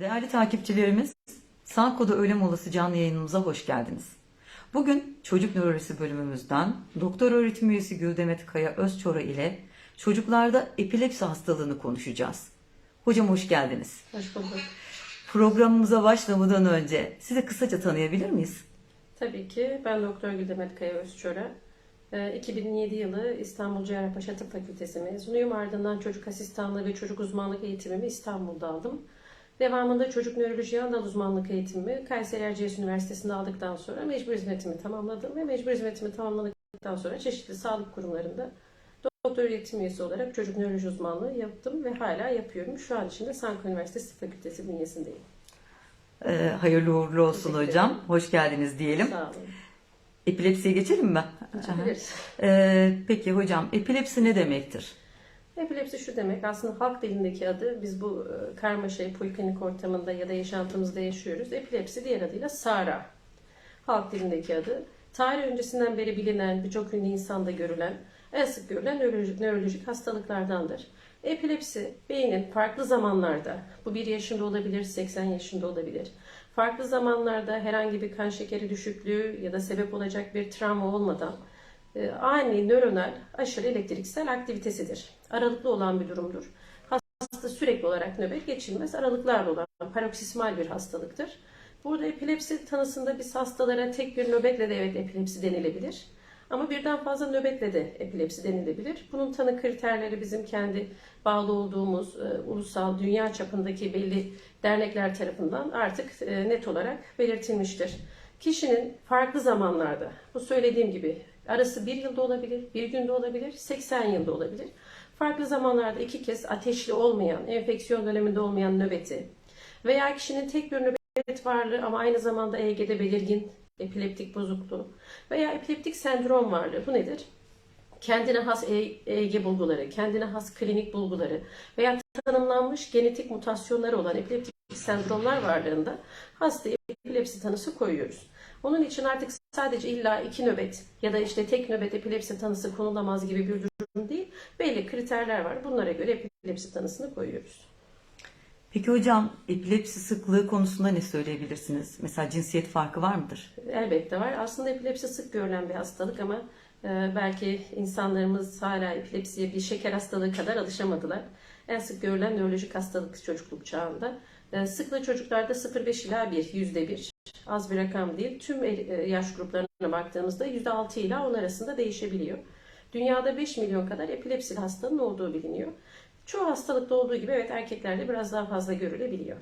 Değerli takipçilerimiz, Sağ Kodu Ölüm Olası canlı yayınımıza hoş geldiniz. Bugün çocuk nörolojisi bölümümüzden doktor öğretim üyesi Güldemet Kaya Özçora ile çocuklarda epilepsi hastalığını konuşacağız. Hocam hoş geldiniz. Hoş bulduk. Programımıza başlamadan önce sizi kısaca tanıyabilir miyiz? Tabii ki ben Doktor Güldemet Kaya Özçöre. Ee, 2007 yılı İstanbul Cerrahpaşa Tıp Fakültesi mezunuyum. Ardından çocuk asistanlığı ve çocuk uzmanlık eğitimimi İstanbul'da aldım. Devamında çocuk nöroloji andal uzmanlık eğitimimi Kayseri Erciyes Üniversitesi'nde aldıktan sonra mecbur hizmetimi tamamladım ve mecbur hizmetimi tamamladıktan sonra çeşitli sağlık kurumlarında doktor öğretim üyesi olarak çocuk nöroloji uzmanlığı yaptım ve hala yapıyorum. Şu an için de Sankara Üniversitesi Fakültesi bünyesindeyim. Ee, hayırlı uğurlu olsun hocam. Hoş geldiniz diyelim. Sağ olun. Epilepsiye geçelim mi? Geçebiliriz. Ee, peki hocam epilepsi ne demektir? Epilepsi şu demek aslında halk dilindeki adı biz bu e, karmaşayı poliklinik ortamında ya da yaşantımızda yaşıyoruz. Epilepsi diğer adıyla SARA. Halk dilindeki adı. Tarih öncesinden beri bilinen birçok ünlü insanda görülen en sık görülen nörolojik, nörolojik hastalıklardandır. Epilepsi beynin farklı zamanlarda bu 1 yaşında olabilir 80 yaşında olabilir. Farklı zamanlarda herhangi bir kan şekeri düşüklüğü ya da sebep olacak bir travma olmadan ani nöronal aşırı elektriksel aktivitesidir. Aralıklı olan bir durumdur. Hasta sürekli olarak nöbet geçirmez, aralıklarla olan paroksismal bir hastalıktır. Burada epilepsi tanısında biz hastalara tek bir nöbetle de evet epilepsi denilebilir. Ama birden fazla nöbetle de epilepsi denilebilir. Bunun tanı kriterleri bizim kendi bağlı olduğumuz e, ulusal dünya çapındaki belli dernekler tarafından artık e, net olarak belirtilmiştir. Kişinin farklı zamanlarda, bu söylediğim gibi arası bir yılda olabilir, bir günde olabilir, 80 yılda olabilir. Farklı zamanlarda iki kez ateşli olmayan, enfeksiyon döneminde olmayan nöbeti veya kişinin tek bir nöbet varlığı ama aynı zamanda EEG'de belirgin epileptik bozukluğu veya epileptik sendrom varlığı. Bu nedir? Kendine has EEG bulguları, kendine has klinik bulguları veya tanımlanmış genetik mutasyonları olan epileptik sendromlar varlığında hastaya epilepsi tanısı koyuyoruz. Onun için artık sadece illa iki nöbet ya da işte tek nöbet epilepsi tanısı konulamaz gibi bir durum değil. Belli kriterler var. Bunlara göre epilepsi tanısını koyuyoruz. Peki hocam epilepsi sıklığı konusunda ne söyleyebilirsiniz? Mesela cinsiyet farkı var mıdır? Elbette var. Aslında epilepsi sık görülen bir hastalık ama e, belki insanlarımız hala epilepsiye bir şeker hastalığı kadar alışamadılar. En sık görülen nörolojik hastalık çocukluk çağında. E, sıklığı çocuklarda 0,5 ila 1, yüzde bir. Az bir rakam değil. Tüm e, yaş gruplarına baktığımızda %6 ila 10 arasında değişebiliyor. Dünyada 5 milyon kadar epilepsili hastanın olduğu biliniyor. Çoğu hastalıkta olduğu gibi evet erkeklerde biraz daha fazla görülebiliyor.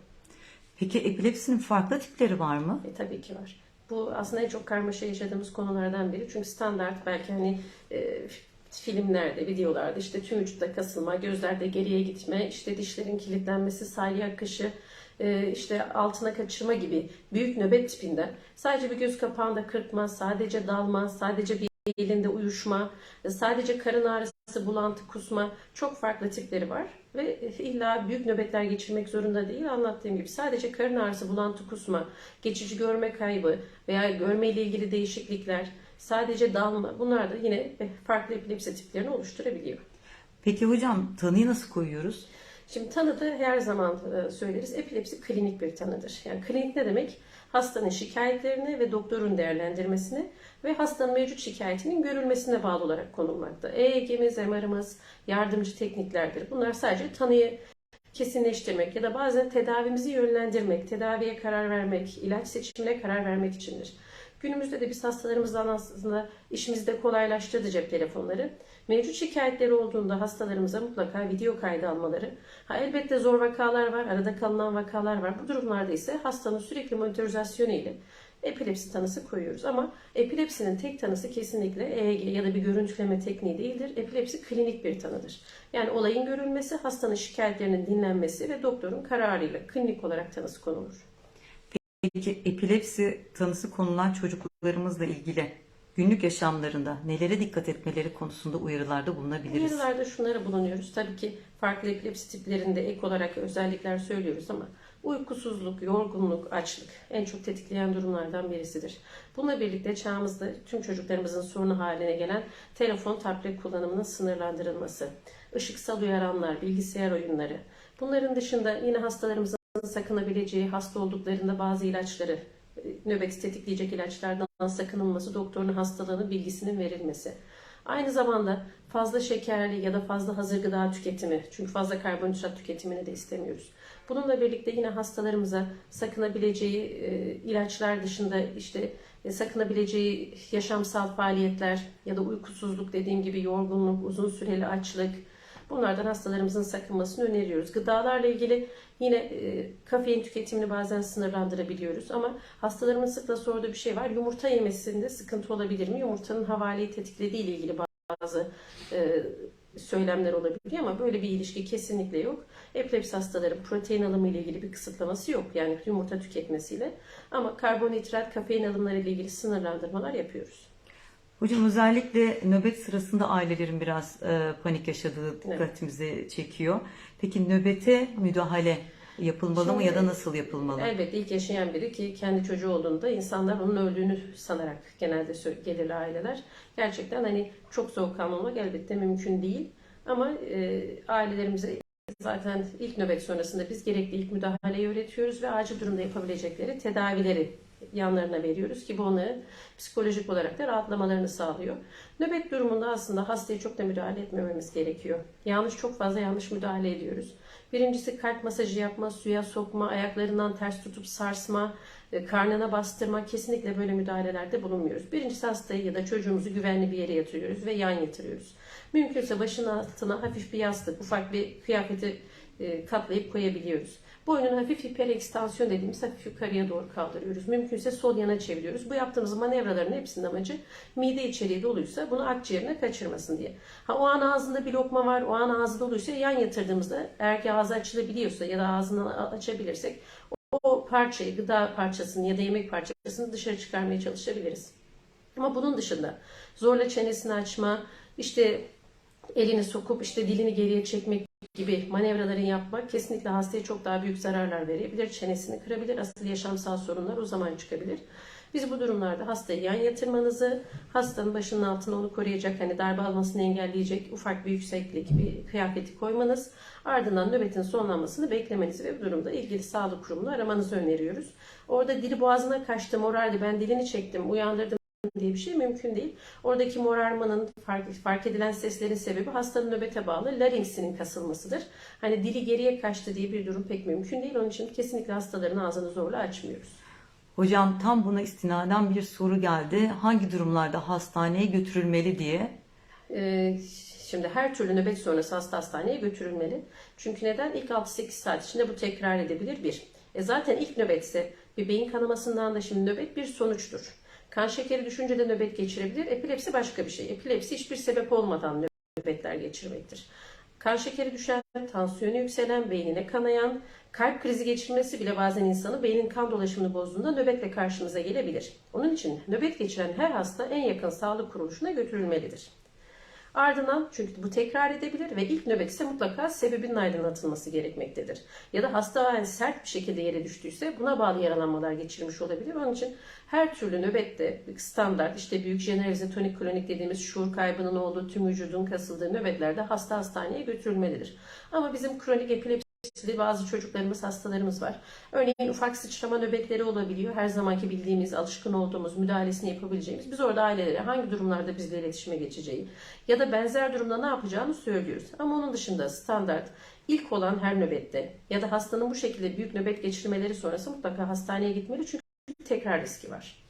Peki epilepsinin farklı tipleri var mı? E, tabii ki var. Bu aslında en çok karmaşa yaşadığımız konulardan biri. Çünkü standart belki hani e, filmlerde, videolarda işte tüm vücutta kasılma, gözlerde geriye gitme, işte dişlerin kilitlenmesi, salya akışı, işte altına kaçırma gibi büyük nöbet tipinden sadece bir göz kapağında kırpma, sadece dalma, sadece bir elinde uyuşma, sadece karın ağrısı, bulantı, kusma çok farklı tipleri var. Ve illa büyük nöbetler geçirmek zorunda değil. Anlattığım gibi sadece karın ağrısı, bulantı, kusma, geçici görme kaybı veya görme ile ilgili değişiklikler, sadece dalma bunlar da yine farklı epilepsi tiplerini oluşturabiliyor. Peki hocam tanıyı nasıl koyuyoruz? Şimdi tanıda her zaman e, söyleriz. Epilepsi klinik bir tanıdır. Yani klinik ne demek? Hastanın şikayetlerini ve doktorun değerlendirmesini ve hastanın mevcut şikayetinin görülmesine bağlı olarak konulmakta. EEG'miz, MR'ımız yardımcı tekniklerdir. Bunlar sadece tanıyı kesinleştirmek ya da bazen tedavimizi yönlendirmek, tedaviye karar vermek, ilaç seçimine karar vermek içindir. Günümüzde de biz hastalarımızdan aslında işimizi de kolaylaştırdı cep telefonları. Mevcut şikayetleri olduğunda hastalarımıza mutlaka video kaydı almaları. Ha, elbette zor vakalar var, arada kalınan vakalar var. Bu durumlarda ise hastanın sürekli monitorizasyonu ile epilepsi tanısı koyuyoruz. Ama epilepsinin tek tanısı kesinlikle EEG ya da bir görüntüleme tekniği değildir. Epilepsi klinik bir tanıdır. Yani olayın görülmesi, hastanın şikayetlerinin dinlenmesi ve doktorun kararıyla klinik olarak tanısı konulur. Peki epilepsi tanısı konulan çocuklarımızla ilgili günlük yaşamlarında nelere dikkat etmeleri konusunda uyarılarda bulunabiliriz? Uyarılarda şunlara bulunuyoruz. Tabii ki farklı epilepsi tiplerinde ek olarak özellikler söylüyoruz ama uykusuzluk, yorgunluk, açlık en çok tetikleyen durumlardan birisidir. Bununla birlikte çağımızda tüm çocuklarımızın sorunu haline gelen telefon, tablet kullanımının sınırlandırılması, ışıksal uyaranlar, bilgisayar oyunları. Bunların dışında yine hastalarımızın sakınabileceği hasta olduklarında bazı ilaçları nöbeti tetikleyecek ilaçlardan sakınılması, doktorun hastalığının bilgisinin verilmesi. Aynı zamanda fazla şekerli ya da fazla hazır gıda tüketimi, çünkü fazla karbonhidrat tüketimini de istemiyoruz. Bununla birlikte yine hastalarımıza sakınabileceği e, ilaçlar dışında işte e, sakınabileceği yaşamsal faaliyetler ya da uykusuzluk dediğim gibi yorgunluk, uzun süreli açlık bunlardan hastalarımızın sakınmasını öneriyoruz. Gıdalarla ilgili yine e, kafein tüketimini bazen sınırlandırabiliyoruz ama hastalarımın sıkla sorduğu bir şey var. Yumurta yemesinde sıkıntı olabilir mi? Yumurtanın havaleyi tetiklediği ile ilgili bazı e, söylemler olabiliyor ama böyle bir ilişki kesinlikle yok. Epilepsi hastaların protein alımı ile ilgili bir kısıtlaması yok. Yani yumurta tüketmesiyle. Ama karbonhidrat, kafein alımları ile ilgili sınırlandırmalar yapıyoruz. Hocam özellikle nöbet sırasında ailelerin biraz e, panik yaşadığı dikkatimizi çekiyor. Peki nöbete müdahale yapılmalı mı ya da nasıl yapılmalı? Elbette ilk yaşayan biri ki kendi çocuğu olduğunda insanlar onun öldüğünü sanarak genelde gelir aileler. Gerçekten hani çok soğukkanlı olmak elbette mümkün değil. Ama e, ailelerimize zaten ilk nöbet sonrasında biz gerekli ilk müdahaleyi öğretiyoruz ve acil durumda yapabilecekleri tedavileri yanlarına veriyoruz ki bu onların psikolojik olarak da rahatlamalarını sağlıyor. Nöbet durumunda aslında hastaya çok da müdahale etmememiz gerekiyor. Yanlış çok fazla yanlış müdahale ediyoruz. Birincisi kalp masajı yapma, suya sokma, ayaklarından ters tutup sarsma, e, karnına bastırma kesinlikle böyle müdahalelerde bulunmuyoruz. Birincisi hastayı ya da çocuğumuzu güvenli bir yere yatırıyoruz ve yan yatırıyoruz. Mümkünse başının altına hafif bir yastık, ufak bir kıyafeti e, katlayıp koyabiliyoruz. Boynunu hafif hiperekstansiyon dediğimiz hafif yukarıya doğru kaldırıyoruz. Mümkünse sol yana çeviriyoruz. Bu yaptığımız manevraların hepsinin amacı mide içeriği doluysa bunu akciğerine kaçırmasın diye. Ha o an ağzında bir lokma var, o an ağzı doluysa yan yatırdığımızda eğer ki ağzı açılabiliyorsa ya da ağzını açabilirsek o parçayı, gıda parçasını ya da yemek parçasını dışarı çıkarmaya çalışabiliriz. Ama bunun dışında zorla çenesini açma, işte elini sokup işte dilini geriye çekmek gibi manevraların yapmak kesinlikle hastaya çok daha büyük zararlar verebilir. Çenesini kırabilir. Asıl yaşamsal sorunlar o zaman çıkabilir. Biz bu durumlarda hastayı yan yatırmanızı, hastanın başının altına onu koruyacak, hani darbe almasını engelleyecek ufak bir yükseklik bir kıyafeti koymanız, ardından nöbetin sonlanmasını beklemenizi ve bu durumda ilgili sağlık kurumunu aramanızı öneriyoruz. Orada dili boğazına kaçtı, morardı, ben dilini çektim, uyandırdım diye bir şey mümkün değil. Oradaki morarmanın fark, fark edilen seslerin sebebi hastanın nöbete bağlı larinksinin kasılmasıdır. Hani dili geriye kaçtı diye bir durum pek mümkün değil. Onun için kesinlikle hastaların ağzını zorla açmıyoruz. Hocam tam buna istinaden bir soru geldi. Hangi durumlarda hastaneye götürülmeli diye. Ee, şimdi her türlü nöbet sonrası hasta hastaneye götürülmeli. Çünkü neden? İlk 6-8 saat içinde bu tekrar edebilir bir. E zaten ilk nöbetse bir beyin kanamasından da şimdi nöbet bir sonuçtur. Kan şekeri düşünce de nöbet geçirebilir. Epilepsi başka bir şey. Epilepsi hiçbir sebep olmadan nöbetler geçirmektir. Kan şekeri düşen, tansiyonu yükselen, beynine kanayan, kalp krizi geçirmesi bile bazen insanın beynin kan dolaşımını bozduğunda nöbetle karşımıza gelebilir. Onun için nöbet geçiren her hasta en yakın sağlık kuruluşuna götürülmelidir. Ardından çünkü bu tekrar edebilir ve ilk nöbet ise mutlaka sebebinin aydınlatılması gerekmektedir. Ya da hasta yani sert bir şekilde yere düştüyse buna bağlı yaralanmalar geçirmiş olabilir. Onun için her türlü nöbette standart işte büyük jenerize tonik klonik dediğimiz şuur kaybının olduğu tüm vücudun kasıldığı nöbetlerde hasta hastaneye götürülmelidir. Ama bizim kronik epilepsi bazı çocuklarımız, hastalarımız var. Örneğin ufak sıçrama nöbetleri olabiliyor. Her zamanki bildiğimiz, alışkın olduğumuz, müdahalesini yapabileceğimiz. Biz orada ailelere hangi durumlarda bizle iletişime geçeceği ya da benzer durumda ne yapacağını söylüyoruz. Ama onun dışında standart ilk olan her nöbette ya da hastanın bu şekilde büyük nöbet geçirmeleri sonrası mutlaka hastaneye gitmeli çünkü tekrar riski var.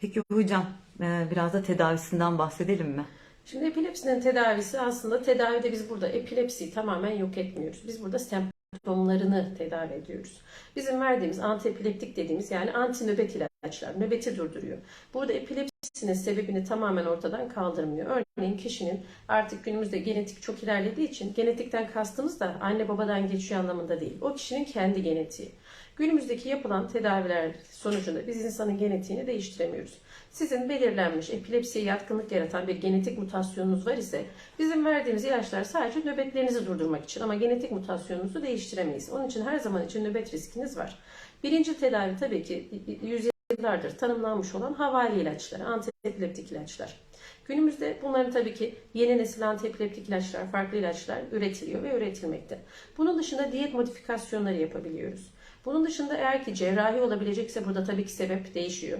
Peki hocam e, biraz da tedavisinden bahsedelim mi? Şimdi epilepsinin tedavisi aslında tedavide biz burada epilepsiyi tamamen yok etmiyoruz. Biz burada semptomlarını tedavi ediyoruz. Bizim verdiğimiz antiepileptik dediğimiz yani anti nöbet ilaçlar nöbeti durduruyor. Burada epilepsinin sebebini tamamen ortadan kaldırmıyor. Örneğin kişinin artık günümüzde genetik çok ilerlediği için genetikten kastımız da anne babadan geçiyor anlamında değil. O kişinin kendi genetiği. Günümüzdeki yapılan tedaviler sonucunda biz insanın genetiğini değiştiremiyoruz. Sizin belirlenmiş epilepsiye yatkınlık yaratan bir genetik mutasyonunuz var ise bizim verdiğimiz ilaçlar sadece nöbetlerinizi durdurmak için ama genetik mutasyonunuzu değiştiremeyiz. Onun için her zaman için nöbet riskiniz var. Birinci tedavi tabii ki yüzyıllardır tanımlanmış olan havali ilaçlar, antiepileptik ilaçlar. Günümüzde bunların tabii ki yeni nesil antiepileptik ilaçlar, farklı ilaçlar üretiliyor ve üretilmekte. Bunun dışında diyet modifikasyonları yapabiliyoruz. Bunun dışında eğer ki cerrahi olabilecekse burada tabii ki sebep değişiyor.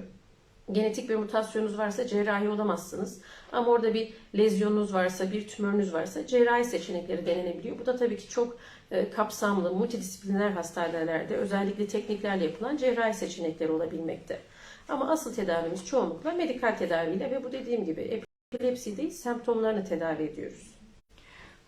Genetik bir mutasyonunuz varsa cerrahi olamazsınız. Ama orada bir lezyonunuz varsa, bir tümörünüz varsa cerrahi seçenekleri denenebiliyor. Bu da tabii ki çok e, kapsamlı, multidisipliner hastanelerde özellikle tekniklerle yapılan cerrahi seçenekleri olabilmekte. Ama asıl tedavimiz çoğunlukla medikal tedaviyle ve bu dediğim gibi epilepsi değil semptomlarını tedavi ediyoruz.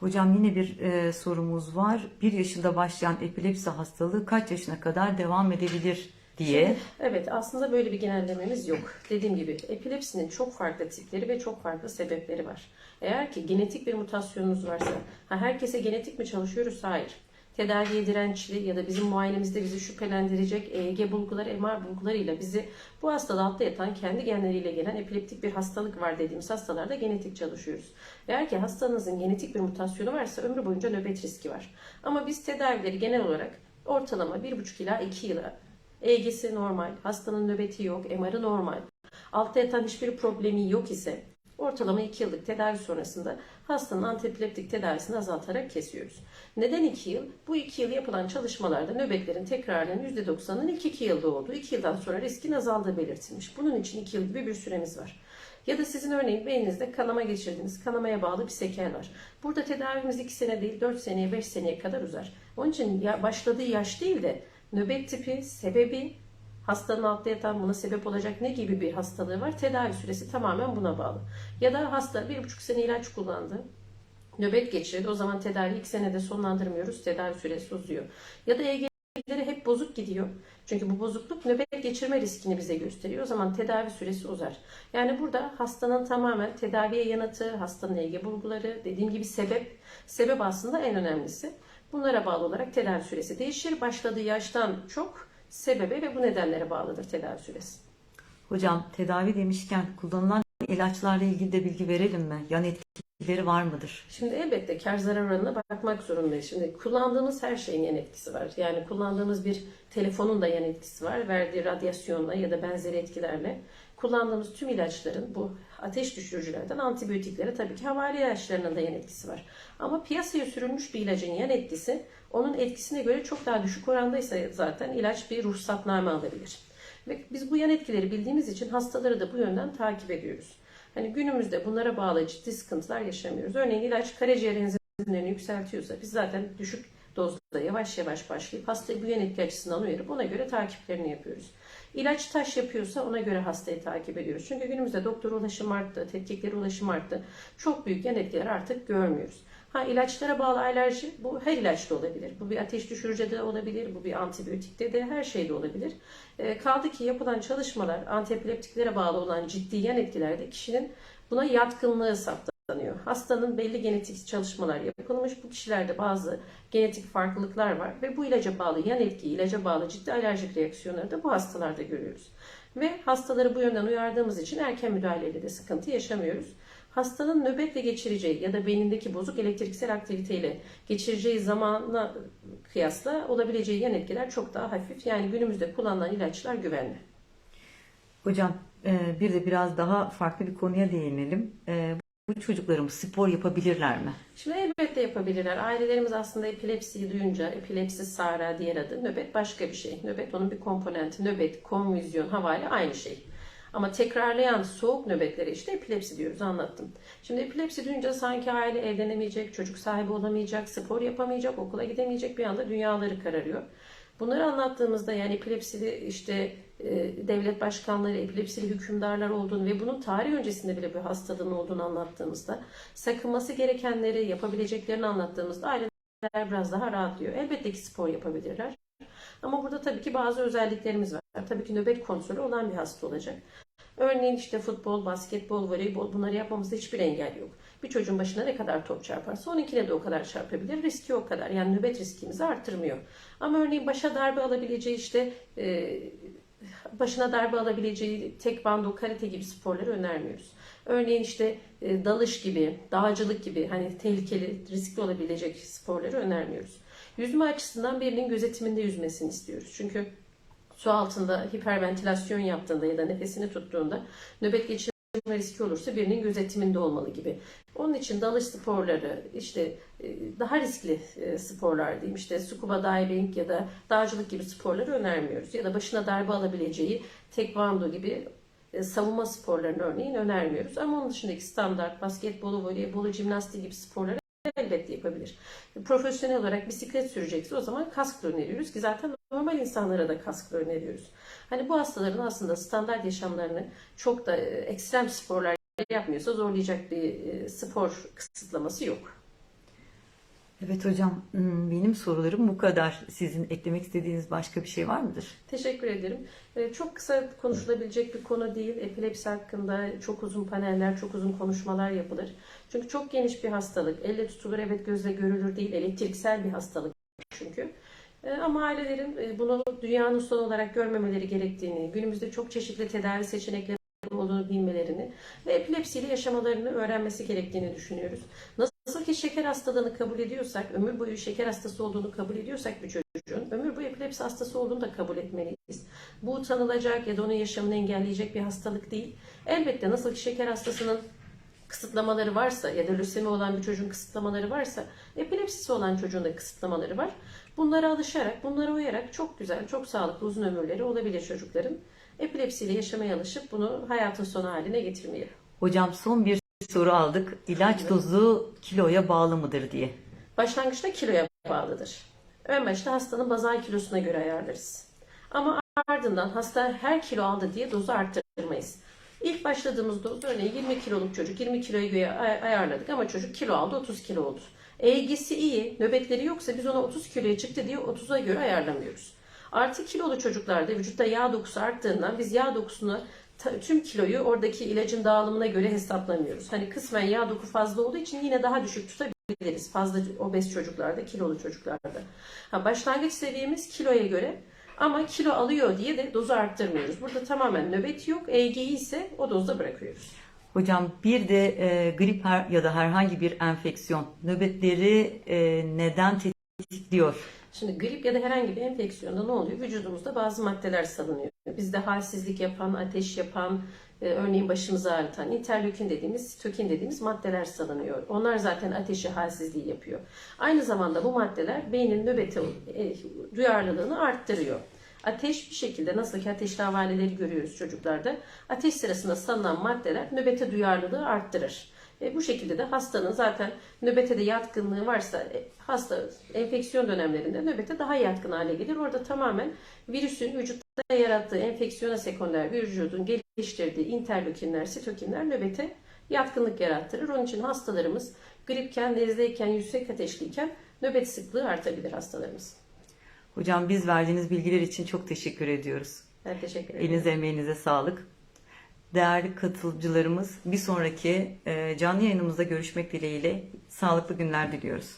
Hocam yine bir e, sorumuz var. 1 yaşında başlayan epilepsi hastalığı kaç yaşına kadar devam edebilir diye. Evet aslında böyle bir genellememiz yok. Dediğim gibi epilepsinin çok farklı tipleri ve çok farklı sebepleri var. Eğer ki genetik bir mutasyonunuz varsa, ha herkese genetik mi çalışıyoruz? Hayır. Tedaviye dirençli ya da bizim muayenemizde bizi şüphelendirecek EEG bulguları, MR bulgularıyla bizi bu hastada altta yatan kendi genleriyle gelen epileptik bir hastalık var dediğimiz hastalarda genetik çalışıyoruz. Eğer ki hastanızın genetik bir mutasyonu varsa ömrü boyunca nöbet riski var. Ama biz tedavileri genel olarak ortalama 1,5 ila 2 yıla EEG'si normal, hastanın nöbeti yok, MR'ı normal, altta yatan hiçbir problemi yok ise ortalama 2 yıllık tedavi sonrasında hastanın antiepileptik tedavisini azaltarak kesiyoruz. Neden 2 yıl? Bu 2 yıl yapılan çalışmalarda nöbetlerin tekrarının %90'ının ilk 2 yılda olduğu, 2 yıldan sonra riskin azaldığı belirtilmiş. Bunun için 2 yıl gibi bir süremiz var. Ya da sizin örneğin beyninizde kanama geçirdiniz. Kanamaya bağlı bir sekel var. Burada tedavimiz 2 sene değil 4 seneye 5 seneye kadar uzar. Onun için ya başladığı yaş değil de nöbet tipi, sebebi, hastanın altta yatan buna sebep olacak ne gibi bir hastalığı var? Tedavi süresi tamamen buna bağlı. Ya da hasta bir buçuk sene ilaç kullandı. Nöbet geçirdi. O zaman tedavi ilk senede sonlandırmıyoruz. Tedavi süresi uzuyor. Ya da EEG'leri hep bozuk gidiyor. Çünkü bu bozukluk nöbet geçirme riskini bize gösteriyor. O zaman tedavi süresi uzar. Yani burada hastanın tamamen tedaviye yanıtı, hastanın EEG bulguları, dediğim gibi sebep. Sebep aslında en önemlisi. Bunlara bağlı olarak tedavi süresi değişir. Başladığı yaştan çok sebebe ve bu nedenlere bağlıdır tedavi süresi. Hocam tedavi demişken kullanılan ilaçlarla ilgili de bilgi verelim mi? Yan etkileri var mıdır? Şimdi elbette kar zarar oranına bakmak zorundayız. Şimdi kullandığımız her şeyin yan etkisi var. Yani kullandığımız bir telefonun da yan etkisi var. Verdiği radyasyonla ya da benzeri etkilerle. Kullandığımız tüm ilaçların bu ateş düşürücülerden antibiyotiklere tabii ki havale ilaçlarının da yan etkisi var. Ama piyasaya sürülmüş bir ilacın yan etkisi onun etkisine göre çok daha düşük orandaysa zaten ilaç bir ruhsatname alabilir. Ve biz bu yan etkileri bildiğimiz için hastaları da bu yönden takip ediyoruz. Hani günümüzde bunlara bağlı ciddi sıkıntılar yaşamıyoruz. Örneğin ilaç karaciğer enzimlerini yükseltiyorsa biz zaten düşük dozda yavaş yavaş başlayıp hastayı bu yan etki açısından uyarıp ona göre takiplerini yapıyoruz. İlaç taş yapıyorsa ona göre hastayı takip ediyoruz. Çünkü günümüzde doktor ulaşım arttı, tetkiklere ulaşım arttı. Çok büyük yan etkiler artık görmüyoruz. Ha ilaçlara bağlı alerji bu her ilaçta olabilir. Bu bir ateş düşürücü de olabilir, bu bir antibiyotikte de her şeyde olabilir. E, kaldı ki yapılan çalışmalar antiepileptiklere bağlı olan ciddi yan etkilerde kişinin buna yatkınlığı saptanıyor. Hastanın belli genetik çalışmalar yapılmış. Bu kişilerde bazı genetik farklılıklar var ve bu ilaca bağlı yan etki, ilaca bağlı ciddi alerjik reaksiyonları da bu hastalarda görüyoruz. Ve hastaları bu yönden uyardığımız için erken müdahaleyle de sıkıntı yaşamıyoruz hastanın nöbetle geçireceği ya da beynindeki bozuk elektriksel aktiviteyle geçireceği zamana kıyasla olabileceği yan etkiler çok daha hafif. Yani günümüzde kullanılan ilaçlar güvenli. Hocam e, bir de biraz daha farklı bir konuya değinelim. Bu çocuklarımız spor yapabilirler mi? Şimdi elbette yapabilirler. Ailelerimiz aslında epilepsiyi duyunca, epilepsi SARA diğer adı, nöbet başka bir şey. Nöbet onun bir komponenti. Nöbet, konvüzyon, havale aynı şey. Ama tekrarlayan soğuk nöbetlere işte epilepsi diyoruz anlattım. Şimdi epilepsi duyunca sanki aile evlenemeyecek, çocuk sahibi olamayacak, spor yapamayacak, okula gidemeyecek bir anda dünyaları kararıyor. Bunları anlattığımızda yani epilepsili işte devlet başkanları, epilepsili hükümdarlar olduğunu ve bunun tarih öncesinde bile bir hastalığın olduğunu anlattığımızda sakınması gerekenleri, yapabileceklerini anlattığımızda aileler biraz daha rahatlıyor. Elbette ki spor yapabilirler. Ama burada tabii ki bazı özelliklerimiz var. Tabii ki nöbet kontrolü olan bir hasta olacak. Örneğin işte futbol, basketbol, voleybol bunları yapmamızda hiçbir engel yok. Bir çocuğun başına ne kadar top çarparsa onunkine de o kadar çarpabilir. Riski o kadar. Yani nöbet riskimizi artırmıyor. Ama örneğin başa darbe alabileceği işte e, başına darbe alabileceği tekvando, karate gibi sporları önermiyoruz. Örneğin işte e, dalış gibi, dağcılık gibi hani tehlikeli, riskli olabilecek sporları önermiyoruz. Yüzme açısından birinin gözetiminde yüzmesini istiyoruz. Çünkü su altında hiperventilasyon yaptığında ya da nefesini tuttuğunda nöbet geçirme riski olursa birinin gözetiminde olmalı gibi. Onun için dalış sporları, işte e, daha riskli e, sporlar diyeyim, işte scuba diving ya da dağcılık gibi sporları önermiyoruz. Ya da başına darbe alabileceği tekvando gibi e, savunma sporlarını örneğin önermiyoruz. Ama onun dışındaki standart basketbolu, voleybolu, jimnastik gibi sporları elbette yapabilir. Profesyonel olarak bisiklet sürecekse o zaman kask öneriyoruz ki zaten normal insanlara da kask öneriyoruz. Hani bu hastaların aslında standart yaşamlarını çok da e, ekstrem sporlar yapmıyorsa zorlayacak bir e, spor kısıtlaması yok. Evet hocam, hmm, benim sorularım bu kadar. Sizin eklemek istediğiniz başka bir şey var mıdır? Teşekkür ederim. Ee, Çok kısa konuşulabilecek bir konu değil. Epilepsi hakkında çok uzun paneller, çok uzun konuşmalar yapılır. Çünkü çok geniş bir hastalık. Elle tutulur, evet gözle görülür değil. Elektriksel bir hastalık çünkü. Ee, Ama ailelerin e, bunu dünyanın son olarak görmemeleri gerektiğini, günümüzde çok çeşitli tedavi seçenekleri olduğunu bilmelerini ve epilepsiyle yaşamalarını öğrenmesi gerektiğini düşünüyoruz. Nasıl ki şeker hastalığını kabul ediyorsak, ömür boyu şeker hastası olduğunu kabul ediyorsak bir çocuğun, ömür boyu epilepsi hastası olduğunu da kabul etmeliyiz. Bu utanılacak ya da onun yaşamını engelleyecek bir hastalık değil. Elbette nasıl ki şeker hastasının kısıtlamaları varsa ya da lösemi olan bir çocuğun kısıtlamaları varsa epilepsisi olan çocuğun da kısıtlamaları var. Bunlara alışarak, bunlara uyarak çok güzel, çok sağlıklı uzun ömürleri olabilir çocukların. Epilepsiyle yaşamaya alışıp bunu hayatın sonu haline getirmeye. Hocam son bir soru aldık. İlaç dozu kiloya bağlı mıdır diye. Başlangıçta kiloya bağlıdır. Ön başta hastanın bazal kilosuna göre ayarlarız. Ama ardından hasta her kilo aldı diye dozu arttırmayız. İlk başladığımız doz örneğin 20 kiloluk çocuk 20 kiloya göre ay- ayarladık ama çocuk kilo aldı 30 kilo oldu. EG'si iyi, nöbetleri yoksa biz ona 30 kiloya çıktı diye 30'a göre ayarlamıyoruz. Artı kilolu çocuklarda vücutta yağ dokusu arttığından biz yağ dokusunu tüm kiloyu oradaki ilacın dağılımına göre hesaplamıyoruz. Hani kısmen yağ doku fazla olduğu için yine daha düşük tutabiliriz. Fazla obez çocuklarda, kilolu çocuklarda. Ha, başlangıç seviyemiz kiloya göre ama kilo alıyor diye de dozu arttırmıyoruz. Burada tamamen nöbet yok. EG'yi ise o dozda bırakıyoruz. Hocam bir de e, grip her, ya da herhangi bir enfeksiyon nöbetleri e, neden tetikliyor? Şimdi grip ya da herhangi bir enfeksiyonda ne oluyor? Vücudumuzda bazı maddeler salınıyor. Bizde halsizlik yapan, ateş yapan, e, örneğin başımızı ağrıtan, interleukin dediğimiz, sitokin dediğimiz maddeler salınıyor. Onlar zaten ateşi, halsizliği yapıyor. Aynı zamanda bu maddeler beynin nöbete e, duyarlılığını arttırıyor. Ateş bir şekilde nasıl ki ateşli havaleleri görüyoruz çocuklarda. Ateş sırasında salınan maddeler nöbete duyarlılığı arttırır. E, bu şekilde de hastanın zaten nöbete de yatkınlığı varsa e, hasta enfeksiyon dönemlerinde nöbete daha yatkın hale gelir. Orada tamamen virüsün vücutta yarattığı enfeksiyona sekonder vücudun geliştirdiği interleukinler, sitokinler nöbete yatkınlık yarattırır. Onun için hastalarımız gripken, nezleyken, yüksek ateşliyken nöbet sıklığı artabilir hastalarımız. Hocam biz verdiğiniz bilgiler için çok teşekkür ediyoruz. Ben teşekkür ederim. Elinize emeğinize sağlık. Değerli katılımcılarımız bir sonraki e, canlı yayınımızda görüşmek dileğiyle sağlıklı günler diliyoruz.